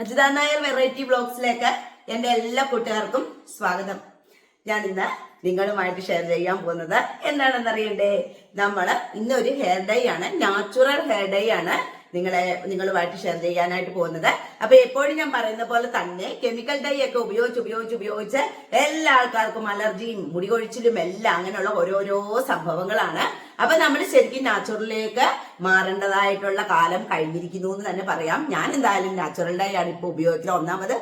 Ajitha Nair variety ബ്ലോഗ്സിലേക്ക് എന്റെ എല്ലാ കൂട്ടുകാർക്കും സ്വാഗതം. ഞാൻ ഇന്ന് നിങ്ങളുമായിട്ട് ഷെയർ ചെയ്യാൻ പോകുന്നത് എന്താണെന്ന് അറിയണ്ടേ? നമ്മൾ ഇന്നൊരു ഹെയർ ഡൈ ആണ് നാച്ചുറൽ ഹെയർ ഡൈ ആണ് നിങ്ങളെ നിങ്ങളുമായിട്ട് ഷെയർ ചെയ്യാനായിട്ട് പോകുന്നത്. അപ്പൊ എപ്പോഴും ഞാൻ പറയുന്ന പോലെ തന്നെ കെമിക്കൽ ഡൈ ഒക്കെ ഉപയോഗിച്ച് ഉപയോഗിച്ച് ഉപയോഗിച്ച് എല്ലാ ആൾക്കാർക്കും അലർജിയും മുടി കൊഴിച്ചിലും എല്ലാം അങ്ങനെയുള്ള ഓരോരോ സംഭവങ്ങളാണ് അപ്പൊ നമ്മൾ ശരിക്കും നാച്ചുറലിലേക്ക് മാറേണ്ടതായിട്ടുള്ള കാലം കഴിഞ്ഞിരിക്കുന്നു എന്ന് തന്നെ പറയാം. ഞാൻ എന്തായാലും നാച്ചുറൽ ഡൈ ആണ് ഇപ്പൊ ഉപയോഗിക്കുന്നത്. ഒന്നാമത്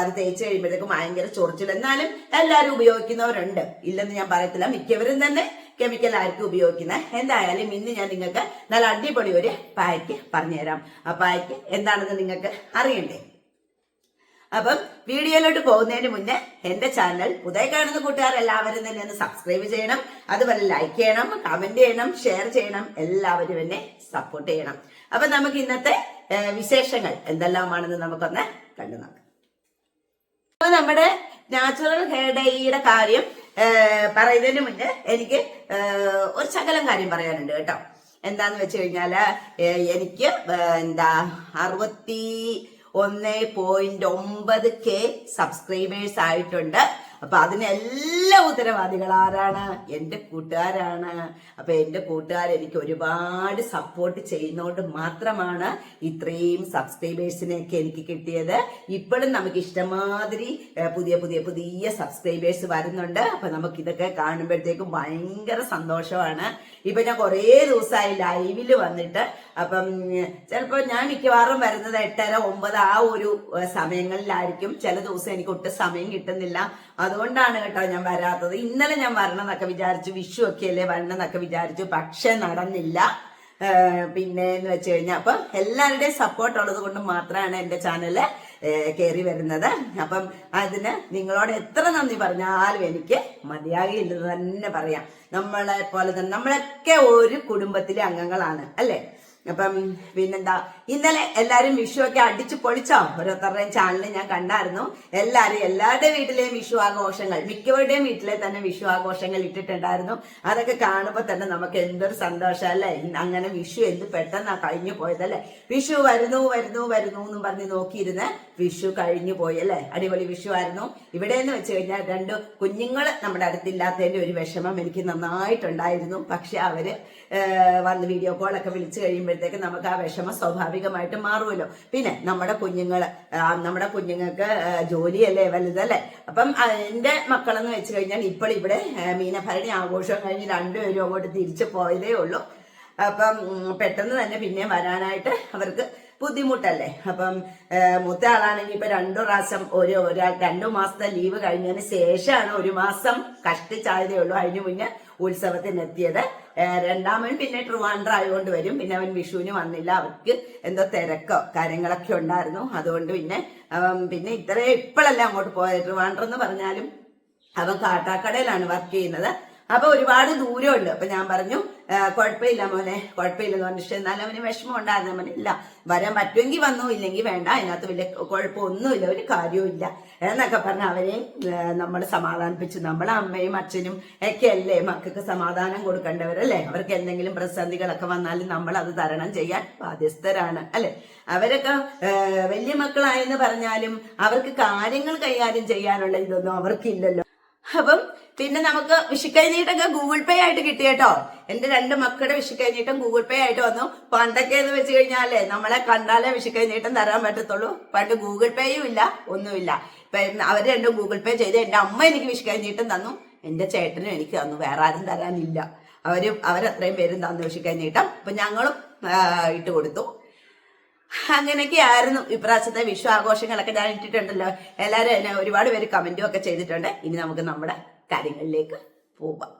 അത് തേച്ച് കഴിയുമ്പോഴത്തേക്കും ഭയങ്കര ചൊറിച്ചിൽ. എന്നാലും എല്ലാവരും ഉപയോഗിക്കുന്നവരുണ്ട്. ഇല്ലെന്ന് ഞാൻ പറയത്തില്ല. മിക്കവരും തന്നെ കെമിക്കൽ ആയിരിക്കും ഉപയോഗിക്കുന്നത്. എന്തായാലും ഇന്ന് ഞാൻ നിങ്ങൾക്ക് നല്ല അടിപൊളി ഒരു പായ്ക്ക് പറഞ്ഞുതരാം. ആ പായ്ക്ക് എന്താണെന്ന് നിങ്ങൾക്ക് അറിയണ്ടേ? അപ്പം വീഡിയോയിലോട്ട് പോകുന്നതിന് മുന്നേ എന്റെ ചാനൽ പുതിയ കാണുന്ന കൂട്ടുകാർ എല്ലാവരും തന്നെ ഒന്ന് സബ്സ്ക്രൈബ് ചെയ്യണം. അതുപോലെ ലൈക്ക് ചെയ്യണം കമന്റ് ചെയ്യണം ഷെയർ ചെയ്യണം. എല്ലാവരും എന്നെ സപ്പോർട്ട് ചെയ്യണം. അപ്പൊ നമുക്ക് ഇന്നത്തെ വിശേഷങ്ങൾ എന്തെല്ലാമാണെന്ന് നമുക്കൊന്ന് കണ്ടു നോക്കാം. അപ്പൊ നമ്മുടെ നാച്ചുറൽ ഹെയർ ഡൈയുടെ കാര്യം പറയുന്നതിന് മുന്നേ എനിക്ക് ഒരു ശകലം കാര്യം പറയാനുണ്ട് കേട്ടോ. എന്താന്ന് വെച്ച് കഴിഞ്ഞാൽ എനിക്ക് എന്താ അറുപത്തി ഒന്ന് പോയിന്റ് ഒമ്പത് കെ സബ്സ്ക്രൈബേഴ്സ് ആയിട്ടുണ്ട്. അപ്പൊ അതിനെല്ലാം ഉത്തരവാദികൾ ആരാണ്? എന്റെ കൂട്ടുകാരാണ്. അപ്പൊ എന്റെ കൂട്ടുകാർ എനിക്ക് ഒരുപാട് സപ്പോർട്ട് ചെയ്യുന്നതുകൊണ്ട് മാത്രമാണ് ഇത്രയും സബ്സ്ക്രൈബേഴ്സിനെയൊക്കെ എനിക്ക് കിട്ടിയത്. ഇപ്പോഴും നമുക്ക് ഇഷ്ടമാതിരി പുതിയ പുതിയ പുതിയ സബ്സ്ക്രൈബേഴ്സ് വരുന്നുണ്ട്. അപ്പൊ നമുക്ക് ഇതൊക്കെ കാണുമ്പോഴത്തേക്കും ഭയങ്കര സന്തോഷമാണ്. ഇപ്പൊ ഞാൻ കുറേ ദിവസമായി ലൈവിൽ വന്നിട്ട് അപ്പം ചിലപ്പോ ഞാൻ മിക്കവാറും വരുന്നത് എട്ടര ഒമ്പത് ആ ഒരു സമയങ്ങളിലായിരിക്കും. ചില ദിവസം എനിക്ക് ഒട്ടും സമയം കിട്ടുന്നില്ല. അതുകൊണ്ടാണ് കേട്ടോ ഞാൻ വരാത്തത്. ഇന്നലെ ഞാൻ വരണം എന്നൊക്കെ വിചാരിച്ചു വിഷു ഒക്കെ അല്ലേ വരണം എന്നൊക്കെ വിചാരിച്ചു പക്ഷെ നടന്നില്ല. പിന്നെ എന്ന് വെച്ച് കഴിഞ്ഞാൽ അപ്പം എല്ലാവരുടെയും സപ്പോർട്ട് ഉള്ളത് കൊണ്ട് മാത്രമാണ് എന്റെ ചാനൽ കയറി വരുന്നത്. അപ്പം അതിന് നിങ്ങളോട് എത്ര നന്ദി പറഞ്ഞാലും എനിക്ക് മതിയാകില്ലെന്ന് തന്നെ പറയാം. നമ്മളെ പോലെ തന്നെ നമ്മളൊക്കെ ഒരു കുടുംബത്തിലെ അംഗങ്ങളാണ് അല്ലേ? അപ്പം പിന്നെന്താ ഇന്നലെ എല്ലാരും വിഷു ഒക്കെ അടിച്ചു പൊളിച്ചോ? ഓരോരുത്തരുടെയും ചാനലിൽ ഞാൻ കണ്ടായിരുന്നു. എല്ലാരും എല്ലാവരുടെ വീട്ടിലെയും വിഷു ആഘോഷങ്ങൾ മിക്കവരുടെയും വീട്ടിലെ തന്നെ വിഷു ആഘോഷങ്ങൾ ഇട്ടിട്ടുണ്ടായിരുന്നു. അതൊക്കെ കാണുമ്പോൾ തന്നെ നമുക്ക് എന്തൊരു സന്തോഷം അല്ലേ? അങ്ങനെ വിഷു എന്ത് പെട്ടെന്നാ കഴിഞ്ഞു പോയതല്ലേ വിഷു വരുന്നു വരുന്നു വരുന്നു എന്നും പറഞ്ഞ് നോക്കിയിരുന്ന് വിഷു കഴിഞ്ഞു പോയി അല്ലേ? അടിപൊളി വിഷു ആയിരുന്നു. ഇവിടെ എന്ന് വെച്ച് കഴിഞ്ഞാൽ രണ്ട് കുഞ്ഞുങ്ങൾ നമ്മുടെ അടുത്തില്ലാത്തതിന്റെ ഒരു വിഷമം എനിക്ക് നന്നായിട്ടുണ്ടായിരുന്നു. പക്ഷെ അവർ വന്ന് വീഡിയോ കോളൊക്കെ വിളിച്ചു കഴിയുമ്പോഴത്തേക്ക് നമുക്ക് ആ വിഷമം സ്വാഭാവികമായിട്ട് മാറുമല്ലോ. പിന്നെ നമ്മുടെ കുഞ്ഞുങ്ങൾ നമ്മുടെ കുഞ്ഞുങ്ങൾക്ക് ജോലിയല്ലേ വലുതല്ലേ? അപ്പം എന്റെ മക്കളെന്ന് വെച്ച് കഴിഞ്ഞാൽ ഇപ്പോൾ ഇവിടെ മീനഭരണി ആഘോഷം കഴിഞ്ഞ് രണ്ടുപേരും അങ്ങോട്ട് തിരിച്ചു പോയതേ ഉള്ളൂ. അപ്പം പെട്ടെന്ന് തന്നെ പിന്നെ വരാനായിട്ട് അവർക്ക് ബുദ്ധിമുട്ടല്ലേ? അപ്പം മുത്ത ആളാണെങ്കിൽ ഇപ്പൊ രണ്ടു പ്രാവശ്യം ഒരു ഒരാൾ രണ്ടു മാസത്തെ ലീവ് കഴിഞ്ഞതിന് ശേഷമാണ് ഒരു മാസം കഷ്ടിച്ചായതേ ഉള്ളൂ. അതിന് മുന്നേ ഉത്സവത്തിന് എത്തിയത് ഏഹ്, രണ്ടാമൻ പിന്നെ ട്രിവാൻഡ്ര ആയതുകൊണ്ട് വരും. പിന്നെ അവൻ വിഷുവിന് വന്നില്ല. അവർക്ക് എന്തോ തിരക്കോ കാര്യങ്ങളൊക്കെ ഉണ്ടായിരുന്നു. അതുകൊണ്ട് പിന്നെ പിന്നെ ഇത്രയും ഇപ്പോഴല്ല അങ്ങോട്ട് പോയത്. ട്രിവാൻഡ്രം എന്ന് പറഞ്ഞാലും അവൻ കാട്ടാക്കടയിലാണ് വർക്ക് ചെയ്യുന്നത്. അപ്പൊ ഒരുപാട് ദൂരമുണ്ട്. അപ്പൊ ഞാൻ പറഞ്ഞു "ആ, കുഴപ്പമില്ല മോനെ കുഴപ്പമില്ലെന്ന് എന്ന് പറഞ്ഞിട്ട് എന്നാലും അവന് വിഷമം ഉണ്ടായിരുന്നു അവന് ഇല്ല വരാൻ പറ്റുമെങ്കിൽ വന്നു ഇല്ലെങ്കിൽ വേണ്ട. അതിനകത്ത് വലിയ കുഴപ്പമൊന്നുമില്ല ഒരു കാര്യവും ഇല്ല എന്നൊക്കെ പറഞ്ഞ് അവരെ നമ്മൾ സമാധാനിപ്പിച്ചു. നമ്മളെ അമ്മയും അച്ഛനും ഒക്കെ അല്ലേ മക്കൾക്ക് സമാധാനം കൊടുക്കേണ്ടവരല്ലേ അവർക്ക് എന്തെങ്കിലും പ്രതിസന്ധികളൊക്കെ വന്നാലും നമ്മൾ അത് തരണം ചെയ്യാൻ ബാധ്യസ്ഥരാണ് അല്ലെ? അവരൊക്കെ വലിയ മക്കളായെന്ന് പറഞ്ഞാലും അവർക്ക് കാര്യങ്ങൾ കൈകാര്യം ചെയ്യാനുള്ള ഇതൊന്നും അവർക്കില്ലല്ലോ. അപ്പം പിന്നെ നമുക്ക് വിഷുക്കഴിഞ്ഞിട്ടൊക്കെ ഗൂഗിൾ പേ ആയിട്ട് കിട്ടി കേട്ടോ. എന്റെ രണ്ട് മക്കളുടെ വിഷുക്കഴിഞ്ഞിട്ടും ഗൂഗിൾ പേ ആയിട്ട് വന്നു. പണ്ടൊക്കെ എന്ന് വെച്ച് കഴിഞ്ഞാലേ നമ്മളെ കണ്ടാലേ വിഷുക്കഴിഞ്ഞിട്ടും തരാൻ പറ്റത്തുള്ളൂ. പണ്ട് ഗൂഗിൾ പേയും ഇല്ല ഒന്നുമില്ല. അവർ രണ്ടും ഗൂഗിൾ പേ ചെയ്ത് എന്റെ അമ്മ എനിക്ക് വിഷുക്കഴിഞ്ഞിട്ടും തന്നു. എന്റെ ചേട്ടനും എനിക്ക് തന്നു വേറെ ആരും തരാനില്ല. അവരും അവരത്രയും പേരും തന്നു വിഷുക്കഴിഞ്ഞിട്ടും അപ്പൊ ഞങ്ങളും ഇട്ട് കൊടുത്തു. അങ്ങനെയൊക്കെയായിരുന്നു ഇപ്രാവശ്യത്തെ വിഷു ആഘോഷങ്ങളൊക്കെ ഞാൻ ഇട്ടിട്ടുണ്ടല്ലോ. എല്ലാവരും എന്നെ ഒരുപാട് പേര് കമന്റും ഒക്കെ ചെയ്തിട്ടുണ്ട്. ഇനി നമുക്ക് നമ്മുടെ കാര്യങ്ങളിലേക്ക് പോവാം.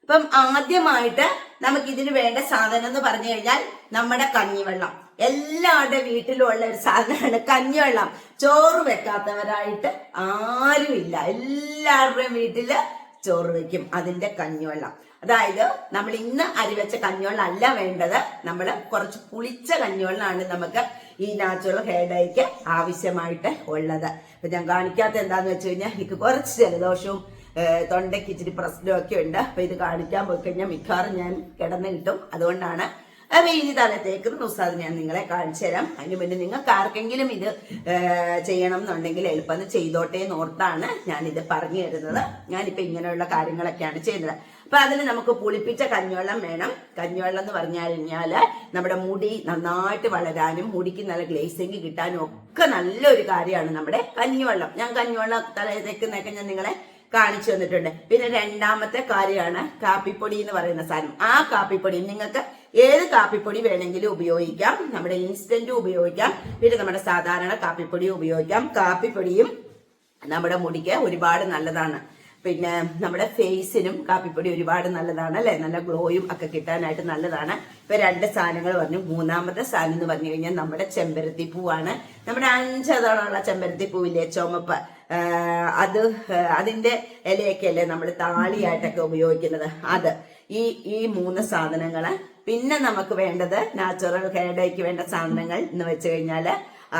അപ്പം ആദ്യമായിട്ട് നമുക്ക് ഇതിന് വേണ്ട സാധനം എന്ന് പറഞ്ഞു കഴിഞ്ഞാൽ നമ്മുടെ കഞ്ഞിവെള്ളം. എല്ലാവരുടെ വീട്ടിലും ഉള്ള ഒരു സാധനമാണ് കഞ്ഞിവെള്ളം. ചോറ് വെക്കാത്തവരായിട്ട് ആരുമില്ല. എല്ലാവരുടെയും വീട്ടിൽ ചോറ് വെക്കും. അതിന്റെ കഞ്ഞിവെള്ളം. അതായത് നമ്മൾ ഇന്ന് അരിവെച്ച വെച്ച അല്ല വേണ്ടത്. നമ്മൾ കുറച്ച് പുളിച്ച കഞ്ഞിവെള്ളമാണ് നമുക്ക് ഈ നാച്ചുറൽ ഹെയർ ഡൈക്ക് ആവശ്യമായിട്ട് ഉള്ളത്. അപ്പൊ ഞാൻ കാണിക്കാത്ത എന്താന്ന് വെച്ച് കഴിഞ്ഞാൽ എനിക്ക് കുറച്ച് ജലദോഷവും തൊണ്ടയ്ക്ക് ഇച്ചിരി പ്രശ്നമൊക്കെ ഉണ്ട്. അപ്പൊ ഇത് കാണിക്കാൻ പോയി കഴിഞ്ഞാൽ മിക്കവാറും ഞാൻ കിടന്ന് കിട്ടും. അതുകൊണ്ടാണ് ഇനി തലത്തേക്ക് ദിവസം ഞാൻ നിങ്ങളെ കാണിച്ചു തരാം. അതിന് മുന്നേ നിങ്ങൾക്ക് ആർക്കെങ്കിലും ഇത് ചെയ്യണം എന്നുണ്ടെങ്കിൽ എളുപ്പം ഓർത്താണ് ഞാൻ ഇത് പറഞ്ഞു തരുന്നത്. ഞാനിപ്പോ ഇങ്ങനെയുള്ള കാര്യങ്ങളൊക്കെയാണ് ചെയ്യുന്നത്. അപ്പൊ അതിന് നമുക്ക് പുളിപ്പിച്ച കഞ്ഞിവെള്ളം വേണം. കഞ്ഞിവെള്ളം എന്ന് പറഞ്ഞു കഴിഞ്ഞാൽ നമ്മുടെ മുടി നന്നായിട്ട് വളരാനും മുടിക്ക് നല്ല ഗ്ലേസിങ് കിട്ടാനും ഒക്കെ നല്ലൊരു കാര്യമാണ് നമ്മുടെ കഞ്ഞിവെള്ളം. ഞാൻ കഞ്ഞിവെള്ളം തലയിലേക്കുന്നൊക്കെ ഞാൻ നിങ്ങളെ കാണിച്ചു തന്നിട്ടുണ്ട്. പിന്നെ രണ്ടാമത്തെ കാര്യമാണ് കാപ്പിപ്പൊടി എന്ന് പറയുന്ന സാധനം. ആ കാപ്പിപ്പൊടി നിങ്ങൾക്ക് ഏത് കാപ്പിപ്പൊടി വേണമെങ്കിലും ഉപയോഗിക്കാം. നമ്മുടെ ഇൻസ്റ്റന്റ് ഉപയോഗിക്കാം. പിന്നെ നമ്മുടെ സാധാരണ കാപ്പിപ്പൊടി ഉപയോഗിക്കാം. കാപ്പിപ്പൊടിയും നമ്മുടെ മുടിക്ക് ഒരുപാട് നല്ലതാണ്. പിന്നെ നമ്മുടെ ഫേസിനും കാപ്പിപ്പൊടി ഒരുപാട് നല്ലതാണ് അല്ലെ? നല്ല ഗ്ലോയും ഒക്കെ കിട്ടാനായിട്ട് നല്ലതാണ്. ഇപ്പൊ രണ്ട് സാധനങ്ങൾ പറഞ്ഞു. മൂന്നാമത്തെ സാധനം എന്ന് പറഞ്ഞു കഴിഞ്ഞാൽ നമ്മുടെ ചെമ്പരത്തി പൂവാണ്. നമ്മുടെ അഞ്ചതോളമുള്ള ചെമ്പരത്തി പൂവില്ലേ ചുമപ്പ്? അത് അതിന്റെ ഇലയൊക്കെ അല്ലേ നമ്മൾ താളിയായിട്ടൊക്കെ ഉപയോഗിക്കുന്നത്. അത്. ഈ ഈ മൂന്ന് സാധനങ്ങൾ. പിന്നെ നമുക്ക് വേണ്ടത് നാച്ചുറൽ ഹെയർ വേണ്ട സാധനങ്ങൾ എന്ന് വെച്ച് കഴിഞ്ഞാൽ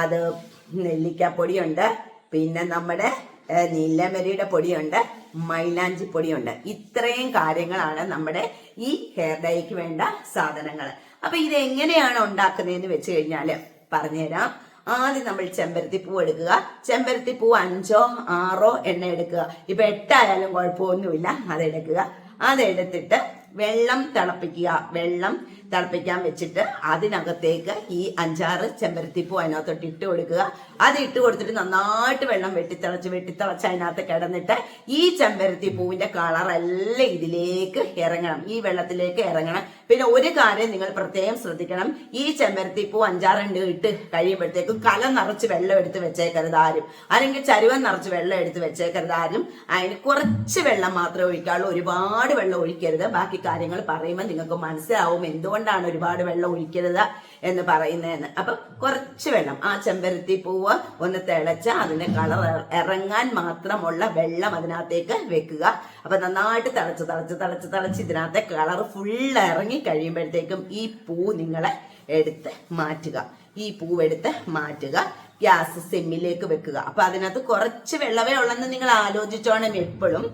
അത് നെല്ലിക്കാപ്പൊടിയുണ്ട്. പിന്നെ നമ്മുടെ നീലമരിയുടെ പൊടിയുണ്ട്. മൈലാഞ്ചി പൊടിയുണ്ട്. ഇത്രയും കാര്യങ്ങളാണ് നമ്മുടെ ഈ ഹെയർ ഡൈക്ക് വേണ്ട സാധനങ്ങൾ. അപ്പൊ ഇത് എങ്ങനെയാണ് ഉണ്ടാക്കുന്നതെന്ന് വെച്ച് കഴിഞ്ഞാൽ പറഞ്ഞുതരാം. ആദ്യം നമ്മൾ ചെമ്പരത്തി പൂ എടുക്കുക. ചെമ്പരത്തി പൂ അഞ്ചോ ആറോ എണ്ണ എടുക്കുക. ഇപ്പൊ എട്ടായാലും കുഴപ്പമൊന്നുമില്ല. അതെടുക്കുക അതെടുത്തിട്ട് വെള്ളം തിളപ്പിക്കുക. വെള്ളം തിളപ്പിക്കാൻ വെച്ചിട്ട് അതിനകത്തേക്ക് ഈ അഞ്ചാറ് ചെമ്പരത്തിപ്പൂ അതിനകത്തോട്ട് ഇട്ട് കൊടുക്കുക. അത് ഇട്ട് കൊടുത്തിട്ട് നന്നായിട്ട് വെള്ളം വെട്ടിത്തിളച്ച് വെട്ടിത്തിളച്ച് അതിനകത്ത് കിടന്നിട്ട് ഈ ചെമ്പരത്തിപ്പൂവിന്റെ കളറെല്ലാം ഇതിലേക്ക് ഇറങ്ങണം. ഈ വെള്ളത്തിലേക്ക് ഇറങ്ങണം. പിന്നെ ഒരു കാര്യം നിങ്ങൾ പ്രത്യേകം ശ്രദ്ധിക്കണം. ഈ ചെമ്പരത്തിപ്പൂ പൂ ഇട്ട് കഴിയുമ്പോഴത്തേക്കും കല നിറച്ച് വെള്ളം എടുത്ത് വെച്ചേക്കരുത് ആരും. അല്ലെങ്കിൽ ചരുവൻ നിറച്ച് വെള്ളം എടുത്ത് വെച്ചേക്കരുത് ആരും. അതിന് കുറച്ച് വെള്ളം മാത്രമേ ഒഴിക്കാവുള്ളൂ. ഒരുപാട് വെള്ളം ഒഴിക്കരുത്. ബാക്കി കാര്യങ്ങൾ പറയുമ്പോൾ നിങ്ങൾക്ക് മനസ്സിലാവും എന്തുകൊണ്ടാണ് ഒരുപാട് വെള്ളം ഒഴിക്കരുത് എന്ന് പറയുന്നതെന്ന്. അപ്പം കുറച്ച് വെള്ളം ആ ചെമ്പരത്തി പൂവ് ഒന്ന് തിളച്ച് അതിന്റെ കളർ ഇറങ്ങാൻ മാത്രമുള്ള വെള്ളം അതിനകത്തേക്ക് വെക്കുക. അപ്പൊ നന്നായിട്ട് തിളച്ച് തിളച്ച് തിളച്ച് തിളച്ച് ഇതിനകത്തെ കളർ ഫുള്ള് ഇറങ്ങി കഴിയുമ്പോഴത്തേക്കും ഈ പൂ നിങ്ങളെ എടുത്ത് മാറ്റുക. ഈ പൂവെടുത്ത് മാറ്റുക. ഗ്യാസ് സെമ്മിലേക്ക് വെക്കുക. അപ്പൊ അതിനകത്ത് കുറച്ച് വെള്ളമേ ഉള്ളെന്ന് നിങ്ങൾ ആലോചിച്ചോണം എപ്പോഴും.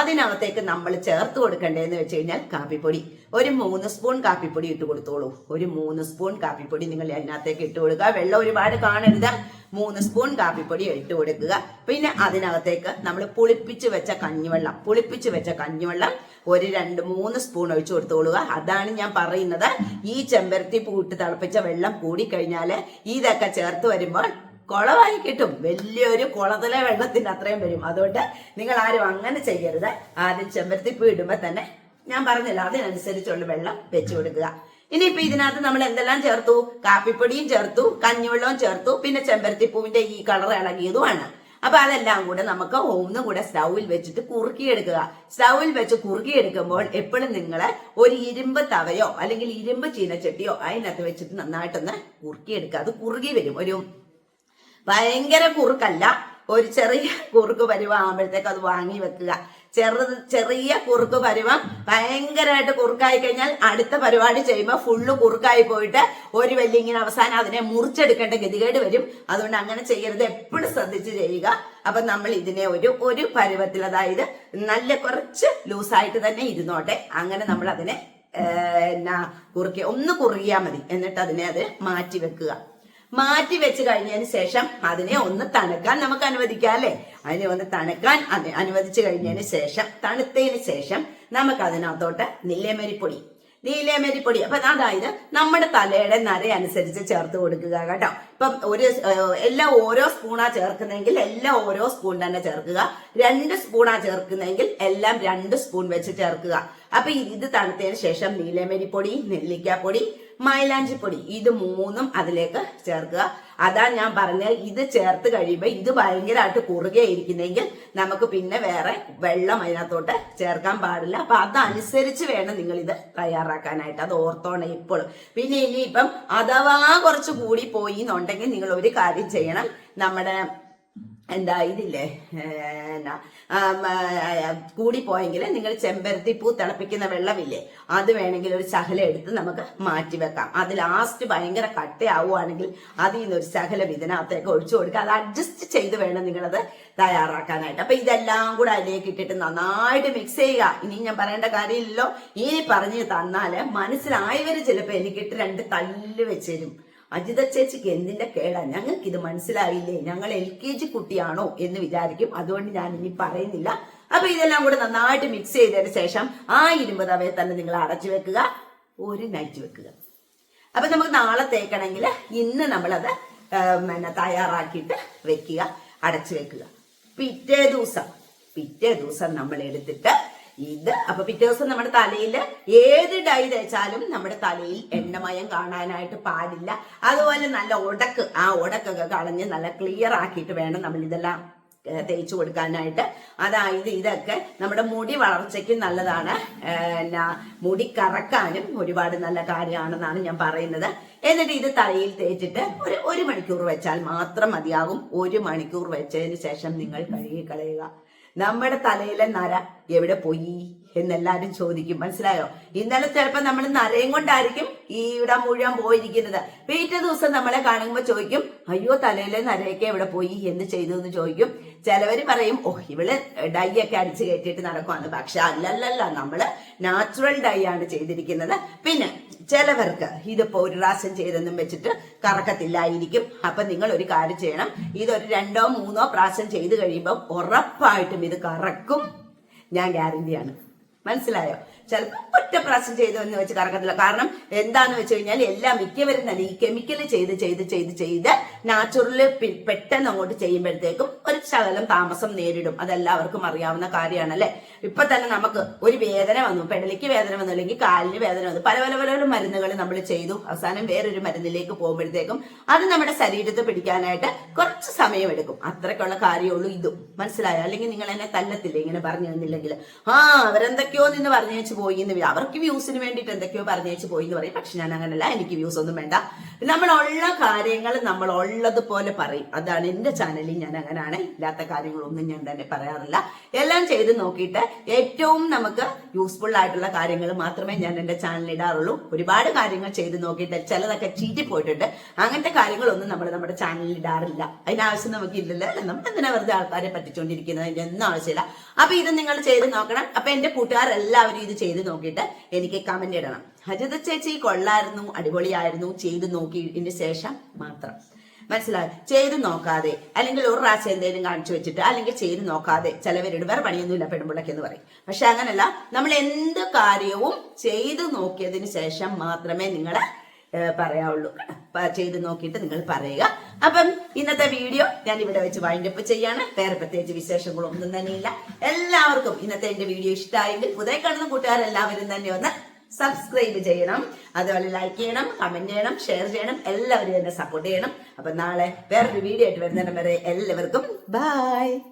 അതിനകത്തേക്ക് നമ്മൾ ചേർത്ത് കൊടുക്കേണ്ടതെന്ന് വെച്ച് കഴിഞ്ഞാൽ കാപ്പിപ്പൊടി. ഒരു മൂന്ന് സ്പൂൺ കാപ്പിപ്പൊടി ഇട്ട് കൊടുത്തോളൂ. ഒരു മൂന്ന് സ്പൂൺ കാപ്പിപ്പൊടി നിങ്ങൾ അതിനകത്തേക്ക് ഇട്ട് കൊടുക്കുക. വെള്ളം ഒരുപാട് കാണരുത്. മൂന്ന് സ്പൂൺ കാപ്പിപ്പൊടി ഇട്ട് കൊടുക്കുക. പിന്നെ അതിനകത്തേക്ക് നമ്മൾ പുളിപ്പിച്ച് വെച്ച കഞ്ഞിവെള്ളം. പുളിപ്പിച്ച് വെച്ച കഞ്ഞിവെള്ളം ഒരു രണ്ട് മൂന്ന് സ്പൂൺ ഒഴിച്ചു കൊടുത്തോളുക. അതാണ് ഞാൻ പറയുന്നത്. ഈ ചെമ്പരത്തി പൂട്ട് തിളപ്പിച്ച വെള്ളം കൂടി കൂടിക്കഴിഞ്ഞാൽ ഇതൊക്കെ ചേർത്ത് വരുമ്പോൾ കുളമായി കിട്ടും. വലിയൊരു കുളത്തിലെ വെള്ളത്തിന് അത്രയും വരും. അതുകൊണ്ട് നിങ്ങൾ ആരും അങ്ങനെ ചെയ്യരുത്. ആദ്യം ചെമ്പരത്തിപ്പൂ ഇടുമ്പോൾ തന്നെ ഞാൻ പറഞ്ഞില്ല അതിനനുസരിച്ചുള്ള വെള്ളം വെച്ചു കൊടുക്കുക. ഇനിയിപ്പോ ഇതിനകത്ത് നമ്മൾ എന്തെല്ലാം ചേർത്തു? കാപ്പിപ്പൊടിയും ചേർത്തു കഞ്ഞിവെള്ളവും ചേർത്തു പിന്നെ ചെമ്പരത്തിപ്പൂവിന്റെ ഈ കളർ ഇളകിയതുമാണ്. അപ്പൊ അതെല്ലാം കൂടെ നമുക്ക് ഒന്നും കൂടെ സ്റ്റൗവിൽ വെച്ചിട്ട് കുറുക്കിയെടുക്കുക. സ്റ്റൗവിൽ വെച്ച് കുറുക്കിയെടുക്കുമ്പോൾ എപ്പോഴും നിങ്ങൾ ഒരു ഇരുമ്പ് തവയോ അല്ലെങ്കിൽ ഇരുമ്പ് ചീനച്ചട്ടിയോ അതിനകത്ത് വെച്ചിട്ട് നന്നായിട്ടൊന്ന് കുറുക്കിയെടുക്കുക. അത് കുറുകി വരും. ഒരു ഭയങ്കര കുറുക്കല്ല. ഒരു ചെറിയ കുറുക്ക് പരുവം ആകുമ്പോഴത്തേക്ക് അത് വാങ്ങി വെക്കുക. ചെറു ചെറിയ കുറുക്ക് പരുവം ഭയങ്കരമായിട്ട് കുറുക്കായി കഴിഞ്ഞാൽ അടുത്ത പരിപാടി ചെയ്യുമ്പോൾ ഫുള്ള് കുറുക്കായി പോയിട്ട് ഒരു വലിയ ഇങ്ങനെ അവസാനം അതിനെ മുറിച്ചെടുക്കേണ്ട ഗതികേട് വരും. അതുകൊണ്ട് അങ്ങനെ ചെയ്യരുത്. എപ്പോഴും ശ്രദ്ധിച്ച് ചെയ്യുക. അപ്പൊ നമ്മൾ ഇതിനെ ഒരു ഒരു പരുവത്തിൽ അതായത് നല്ല കുറച്ച് ലൂസായിട്ട് തന്നെ ഇരുന്നോട്ടെ. അങ്ങനെ നമ്മൾ അതിനെ എന്നാ കുറുക്കി ഒന്ന് കുറുകിയാൽ മതി. എന്നിട്ട് അതിനെ അത് മാറ്റി വെക്കുക. മാറ്റി വെച്ച് കഴിഞ്ഞതിന് ശേഷം അതിനെ ഒന്ന് തണുക്കാൻ നമുക്ക് അനുവദിക്കാം അല്ലെ? അതിനെ ഒന്ന് തണുക്കാൻ അനു- അനുവദിച്ചു കഴിഞ്ഞതിന് ശേഷം തണുത്തതിന് ശേഷം നമുക്ക് അതിനകത്തോട്ട് നീലമരിപ്പൊടി നീലമരിപ്പൊടി. അപ്പൊ അതായത് നമ്മുടെ തലയുടെ നര അനുസരിച്ച് ചേർത്ത് കൊടുക്കുക കേട്ടോ. ഇപ്പം ഒരു എല്ലാം ഓരോ സ്പൂണാ ചേർക്കുന്നെങ്കിൽ എല്ലാം ഓരോ സ്പൂൺ തന്നെ ചേർക്കുക. രണ്ട് സ്പൂണാ ചേർക്കുന്നെങ്കിൽ എല്ലാം രണ്ട് സ്പൂൺ വെച്ച് ചേർക്കുക. അപ്പൊ ഇത് തണുത്തതിന് ശേഷം നീലമരിപ്പൊടി നെല്ലിക്കാപ്പൊടി മൈലാഞ്ചിപ്പൊടി. ഇത് മൂന്നും അതിലേക്ക് ചേർക്കുക. അതാ ഞാൻ പറഞ്ഞ ഇത് ചേർത്ത് കഴിയുമ്പോൾ ഇത് ഭയങ്കരമായിട്ട് കുറുകെ ഇരിക്കുന്നെങ്കിൽ നമുക്ക് പിന്നെ വേറെ വെള്ളം അതിനകത്തോട്ട് ചേർക്കാൻ പാടില്ല. അപ്പൊ അതനുസരിച്ച് വേണം നിങ്ങൾ ഇത് തയ്യാറാക്കാനായിട്ട്. അത് ഓർത്തോണം ഇപ്പോഴും. പിന്നെ ഇനിയിപ്പം അഥവാ കുറച്ച് കൂടി പോയി എന്നുണ്ടെങ്കിൽ നിങ്ങൾ ഒരു കാര്യം ചെയ്യണം. നമ്മുടെ എന്താ ഇതില്ലേ കൂടിപ്പോയെങ്കിൽ നിങ്ങൾ ചെമ്പരത്തി പൂ തിളപ്പിക്കുന്ന വെള്ളമില്ലേ? അത് വേണമെങ്കിൽ ഒരു ശകലം എടുത്ത് നമുക്ക് മാറ്റി വെക്കാം. അത് ലാസ്റ്റ് ഭയങ്കര കട്ടയാവുകയാണെങ്കിൽ അതിൽ നിന്ന് ഒരു ശകലം ഇതിനകത്തേക്ക് ഒഴിച്ചു കൊടുക്കുക. അത് അഡ്ജസ്റ്റ് ചെയ്ത് വേണം നിങ്ങളത് തയ്യാറാക്കാനായിട്ട്. അപ്പൊ ഇതെല്ലാം കൂടെ അതിലേക്ക് ഇട്ടിട്ട് നന്നായിട്ട് മിക്സ് ചെയ്യുക. ഇനി ഞാൻ പറയേണ്ട കാര്യമില്ലല്ലോ. ഈ പറഞ്ഞു തന്നാൽ മനസ്സിലായവര് ചിലപ്പോൾ എനിക്കിട്ട് രണ്ട് തല്ല് വെച്ച് തരും അജിത ചേച്ചിക്ക് എന്തിന്റെ കേടാ? ഞങ്ങൾക്ക് ഇത് മനസ്സിലായില്ലേ? ഞങ്ങൾ എൽ കെ ജി കുട്ടിയാണോ എന്ന് വിചാരിക്കും. അതുകൊണ്ട് ഞാൻ ഇനി പറയുന്നില്ല. അപ്പൊ ഇതെല്ലാം കൂടെ നന്നായിട്ട് മിക്സ് ചെയ്തതിന് ശേഷം ആ ഇരുമ്പ് തവയെ തന്നെ നിങ്ങൾ അടച്ചു വെക്കുക. ഒരു നൈറ്റ് വെക്കുക. അപ്പൊ നമുക്ക് നാളെ തേക്കണമെങ്കിൽ ഇന്ന് നമ്മളത് പിന്നെ തയ്യാറാക്കിയിട്ട് വെക്കുക അടച്ചു വെക്കുക. പിറ്റേ ദിവസം പിറ്റേ ദിവസം നമ്മൾ എടുത്തിട്ട് ഇത് അപ്പൊ പിറ്റേ ദിവസം നമ്മുടെ തലയിൽ ഏത് ഡൈ തേച്ചാലും നമ്മുടെ തലയിൽ എണ്ണമയം കാണാനായിട്ട് പാടില്ല. അതുപോലെ നല്ല ഉടക്ക് ആ ഉടക്കൊക്കെ കളഞ്ഞ് നല്ല ക്ലിയർ ആക്കിയിട്ട് വേണം നമ്മൾ ഇതെല്ലാം തേച്ചു കൊടുക്കാനായിട്ട്. അതായത് ഇതൊക്കെ നമ്മുടെ മുടി വളർച്ചയ്ക്ക് നല്ലതാണ്. എന്നാ മുടി കറക്കാനും ഒരുപാട് നല്ല കാര്യമാണെന്നാണ് ഞാൻ പറയുന്നത്. എന്നിട്ട് ഇത് തലയിൽ തേച്ചിട്ട് ഒരു ഒരു മണിക്കൂർ വെച്ചാൽ മാത്രം മതിയാകും. ഒരു മണിക്കൂർ വെച്ചതിന് ശേഷം നിങ്ങൾ കഴുകി കളയുക. നമ്മുടെ തലയിലെ നര എവിടെ പോയി എന്നെല്ലാരും ചോദിക്കും. മനസ്സിലായോ? ഇന്നലെ ചിലപ്പോ നമ്മൾ നരയും കൊണ്ടായിരിക്കും ഈ ഇവിടെ മുഴുവൻ പോയിരിക്കുന്നത്. പിറ്റേ ദിവസം നമ്മളെ കാണുമ്പോൾ ചോദിക്കും അയ്യോ തലയിലെ നരയൊക്കെ എവിടെ പോയി? എന്ത് ചെയ്തു? എന്ന് ചോദിക്കും. ചിലവര് പറയും ഓ ഇവൾ ഡൈ ഒക്കെ അടിച്ചു കയറ്റിയിട്ട് നടക്കുവാന്ന് പക്ഷെ അല്ലല്ലല്ല നമ്മൾ നാച്ചുറൽ ഡൈ ആണ് ചെയ്തിരിക്കുന്നത്. പിന്നെ ചിലവർക്ക് ഇതിപ്പോ ഒരു പ്രാവശ്യം ചെയ്തെന്നും വെച്ചിട്ട് കറക്കത്തില്ലായിരിക്കും. അപ്പൊ നിങ്ങൾ ഒരു കാര്യം ചെയ്യണം. ഇതൊരു രണ്ടോ മൂന്നോ പ്രാവശ്യം ചെയ്ത് കഴിയുമ്പോൾ ഉറപ്പായിട്ടും ഇത് കറക്കും. ഞാൻ ഗ്യാരണ്ടിയാണ് മനസ്സിലായോ? ചിലപ്പോൾ ഒറ്റ പ്രാവശ്യം ചെയ്തു എന്ന് വെച്ച് കറക്കത്തില്ല. കാരണം എന്താന്ന് വെച്ച് കഴിഞ്ഞാൽ എല്ലാം മിക്കവരും തന്നെ ഈ കെമിക്കൽ ചെയ്ത് ചെയ്ത് ചെയ്ത് ചെയ്ത് നാച്ചുറൽ പെട്ടെന്ന് അങ്ങോട്ട് ചെയ്യുമ്പോഴത്തേക്കും ഒരു ശകലം താമസം നേരിടും. അതെല്ലാവർക്കും അറിയാവുന്ന കാര്യമാണല്ലേ? ഇപ്പൊ തന്നെ നമുക്ക് ഒരു വേദന വന്നു പെടലിക്ക് വേദന വന്നു അല്ലെങ്കിൽ കാലിന് വേദന വന്നു പല പല പല മരുന്നുകൾ നമ്മൾ ചെയ്തു. അവസാനം വേറൊരു മരുന്നിലേക്ക് പോകുമ്പോഴത്തേക്കും അത് നമ്മുടെ ശരീരത്തെ പിടിക്കാനായിട്ട് കുറച്ച് സമയമെടുക്കും. അത്രയ്ക്കുള്ള കാര്യമുള്ളൂ ഇതും. മനസ്സിലായോ? അല്ലെങ്കിൽ നിങ്ങൾ എന്നെ തല്ലത്തില്ല? ഇങ്ങനെ പറഞ്ഞു തന്നില്ലെങ്കിൽ. ആ അവരെന്തൊക്കെയോ നിന്ന് പറഞ്ഞു വെച്ച് പോയി എന്ന് അവർക്ക് വ്യൂസിന് വേണ്ടിയിട്ട് എന്തൊക്കെയോ പറഞ്ഞയച്ച് പോയി എന്ന് പറയും. പക്ഷെ ഞാൻ അങ്ങനല്ല എനിക്ക് വ്യൂസ് ഒന്നും വേണ്ട. നമ്മളുള്ള കാര്യങ്ങൾ നമ്മൾ ഉള്ളതുപോലെ പറയും. അതാണ് എന്റെ ചാനലിൽ ഞാൻ അങ്ങനെയാണ് ഇല്ലാത്ത കാര്യങ്ങളൊന്നും ഞാൻ തന്നെ പറയാറില്ല. എല്ലാം ചെയ്ത് നോക്കിയിട്ട് ഏറ്റവും നമുക്ക് യൂസ്ഫുൾ ആയിട്ടുള്ള കാര്യങ്ങൾ മാത്രമേ ഞാൻ എന്റെ ചാനലിൽ ഇടാറുള്ളൂ. ഒരുപാട് കാര്യങ്ങൾ ചെയ്ത് നോക്കിയിട്ട് ചിലതൊക്കെ ചീറ്റി പോയിട്ടുണ്ട്. അങ്ങനത്തെ കാര്യങ്ങളൊന്നും നമ്മൾ നമ്മുടെ ചാനലിൽ ഇടാറില്ല. അതിനാവശ്യം നമുക്ക് ഇല്ലല്ലോ നമ്മൾ എന്തിനാ വെറുതെ ആൾക്കാരെ പറ്റിച്ചുകൊണ്ടിരിക്കുന്നത് അതിന്റെ ഒന്നും ആവശ്യമില്ല. അപ്പൊ ഇത് നിങ്ങൾ ചെയ്ത് നോക്കണം. അപ്പൊ എന്റെ കൂട്ടുകാരെല്ലാവരും ഇത് ചെയ്ത് നോക്കിയിട്ട് എനിക്ക് കമന്റ് ഇടണം. ഹരിത ചേച്ചി കൊള്ളായിരുന്നു അടിപൊളിയായിരുന്നു ചെയ്ത് നോക്കിയതിന് ശേഷം മാത്രം. മനസ്സിലായി? ചെയ്ത് നോക്കാതെ അല്ലെങ്കിൽ ഒരു പ്രാവശ്യം എന്തെങ്കിലും കാണിച്ചു വെച്ചിട്ട് അല്ലെങ്കിൽ ചെയ്ത് നോക്കാതെ ചിലവരുടെ വേറെ പണിയൊന്നുമില്ല പെൺപിള്ളക്ക് എന്ന് പറയും. പക്ഷെ അങ്ങനല്ല നമ്മൾ എന്ത് കാര്യവും ചെയ്ത് നോക്കിയതിന് ശേഷം മാത്രമേ നിങ്ങളെ പറയാവുള്ളൂ. ചെയ്ത് നോക്കിയിട്ട് നിങ്ങൾ പറയുക. അപ്പം ഇന്നത്തെ വീഡിയോ ഞാൻ ഇവിടെ വെച്ച് വൈൻഡപ്പ് ചെയ്യാണ്. വേറെ പ്രത്യേകിച്ച് വിശേഷങ്ങളൊന്നും തന്നെയില്ല. എല്ലാവർക്കും ഇന്നത്തെ എന്റെ വീഡിയോ ഇഷ്ടമായെങ്കിൽ പുതിയ കാണുന്ന കൂട്ടുകാരെല്ലാവരും തന്നെ ഒന്ന് സബ്സ്ക്രൈബ് ചെയ്യണം. അതുപോലെ ലൈക്ക് ചെയ്യണം കമന്റ് ചെയ്യണം ഷെയർ ചെയ്യണം എല്ലാവരും എന്നെ സപ്പോർട്ട് ചെയ്യണം. അപ്പൊ നാളെ വേറൊരു വീഡിയോ ആയിട്ട് വരുന്നതിന് വരെ എല്ലാവർക്കും ബൈ